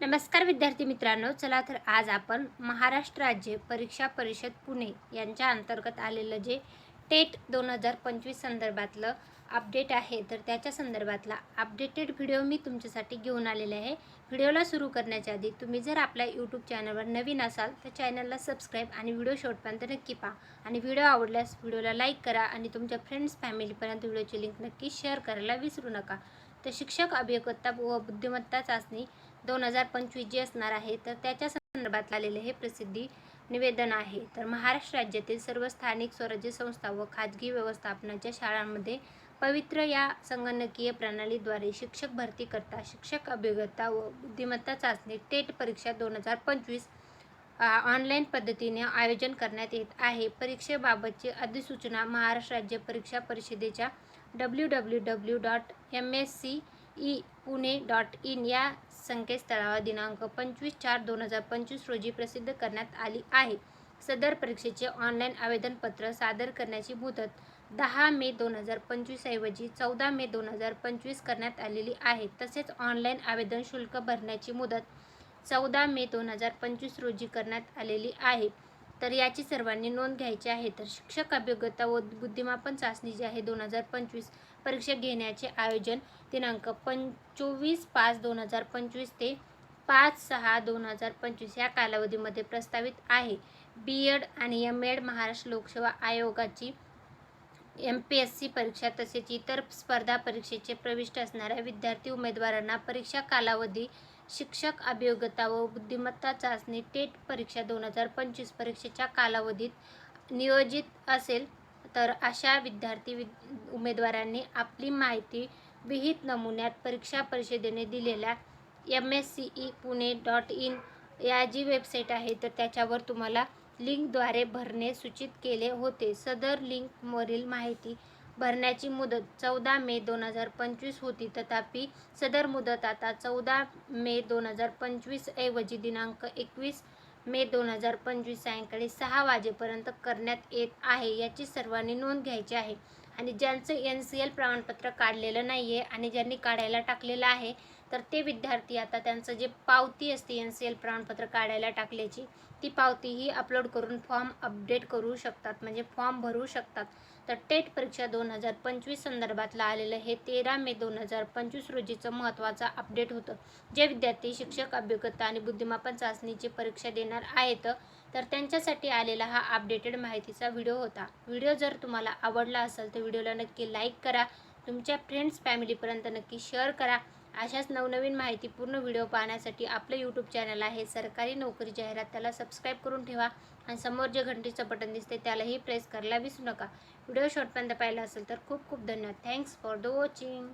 नमस्कार विद्यार्थी मित्रांनो चला तर आज आपण महाराष्ट्र राज्य परीक्षा परिषद पुणे यांच्या अंतर्गत आलेलं जे टेट दोन हजार पंचवीस संदर्भातलं अपडेट आहे तर त्याच्या संदर्भातला अपडेटेड व्हिडिओ मी तुमच्यासाठी घेऊन आलेले आहे. व्हिडिओला सुरू करण्याच्या आधी तुम्ही जर आपल्या यूट्यूब चॅनलवर नवीन असाल तर चॅनलला सबस्क्राईब आणि व्हिडिओ शेवटपर्यंत नक्की पहा. आणि व्हिडिओ आवडल्यास व्हिडिओला लाईक करा आणि तुमच्या फ्रेंड्स फॅमिलीपर्यंत व्हिडिओची लिंक नक्की शेअर करायला विसरू नका. तर शिक्षक अभियोगत्ता व बुद्धिमत्ता चाचणी दोन हजार पंचवीस जी असणार आहे तर त्याच्या संदर्भात आलेले हे प्रसिद्धी निवेदन आहे. तर महाराष्ट्र राज्यातील सर्व स्थानिक स्वराज्य संस्था व खाजगी व्यवस्थापनाच्या शाळांमध्ये पवित्र या संगणकीय प्रणालीद्वारे शिक्षक भरती करता शिक्षक अभिगता व बुद्धिमत्ता चाचणी टेट परीक्षा दोन हजार पंचवीस ऑनलाईन पद्धतीने आयोजन करण्यात येत आहे. परीक्षेबाबतची अधिसूचना महाराष्ट्र राज्य परीक्षा परिषदेच्या W W W dot M S C E Pune dot in या संकेतस्थळावर दिनांक पंचवीस चार दोन हजार पंचवीस रोजी प्रसिद्ध करण्यात आली आहे. सदर परीक्षेचे ऑनलाईन आवेदनपत्र सादर करण्याची मुदत दहा मे दोन हजार पंचवीसऐवजी चौदा मे दोन हजार पंचवीस करण्यात आलेली आहे. तसेच ऑनलाईन आवेदन शुल्क भरण्याची मुदत चौदा मे दोन हजार पंचवीस रोजी करण्यात आलेली आहे. तर याची सर्वांनी नोंद घ्यायची आहे. तर शिक्षक अभियोग्यता व बुद्धिमापन चाचणी जी आहे दोन हजार पंचवीस परीक्षा घेण्याचे आयोजन दिनांक पंचोवीस पाच दोन हजार पंचवीस ते पाच सहा दोन हजार पंचवीस या कालावधीमध्ये प्रस्तावित आहे. बी एड आणि एम एड महाराष्ट्र लोकसेवा आयोगाची एम पी एस सी परीक्षा तसेच इतर स्पर्धा परीक्षेचे प्रविष्ट असणाऱ्या विद्यार्थी उमेदवारांना परीक्षा कालावधी शिक्षक अभियोग्यता व बुद्धिमत्ता चाचणी टेट परीक्षा दोन हजार पंचवीस परीक्षेच्या कालावधीत नियोजित असेल तर अशा विद्यार्थी वि उमेदवारांनी आपली माहिती विहित नमुन्यात परीक्षा परिषदेने दिलेल्या M S C E Pune dot in या जी वेबसाईट आहे तर त्याच्यावर तुम्हाला लिंकद्वारे भरणे सूचित केले होते. सदर लिंकवरील माहिती भरण्याची मुदत चौदा मे दोन हजार पंचवीस होती. तथापि सदर मुदत आता चौदा मे दोन हजार पंचवीस ऐवजी दिनांक एकवीस मे दोन हजार पंचवीस सायंकाळी सहा वाजेपर्यंत करण्यात येत आहे. याची सर्वांनी नोंद घ्यायची आहे. आणि ज्यांचं एन सी एल प्रमाणपत्र काढलेलं नाही आहे आणि ज्यांनी काढायला टाकलेलं आहे तर ते विद्यार्थी आता त्यांचं जे पावती असते एन सी एल प्रमाणपत्र काढायला टाकल्याची ती पावतीही अपलोड करून फॉर्म अपडेट करू शकतात म्हणजे फॉर्म भरू शकतात. तर टेट परीक्षा दोन हजार पंचवीस संदर्भातलं आलेलं हे तेरा मे दोन हजार पंचवीस रोजीचं महत्त्वाचं अपडेट होतं. जे विद्यार्थी शिक्षक अभियोग्यता आणि बुद्धिमापन चाचणीची परीक्षा देणार आहेत तर त्यांच्यासाठी आलेला हा अपडेटेड माहितीचा व्हिडिओ होता. व्हिडिओ जर तुम्हाला आवडला असेल तर व्हिडिओला नक्की लाईक करा. तुमच्या फ्रेंड्स फॅमिलीपर्यंत नक्की शेअर करा. अशाच नवनवीन माहिती पूर्ण व्हिडिओ पाहण्यासाठी आपलं यूट्यूब चॅनल आहे. सरकारी नोकरी जाहिरात त्याला सबस्क्राईब करून ठेवा. आणि समोर जे घंटीचं बटन दिसते त्यालाही प्रेस करायला विसरू नका. व्हिडिओ शॉर्टपर्यंत पाहिला असेल तर खूप खूप धन्यवाद. Thanks for the watching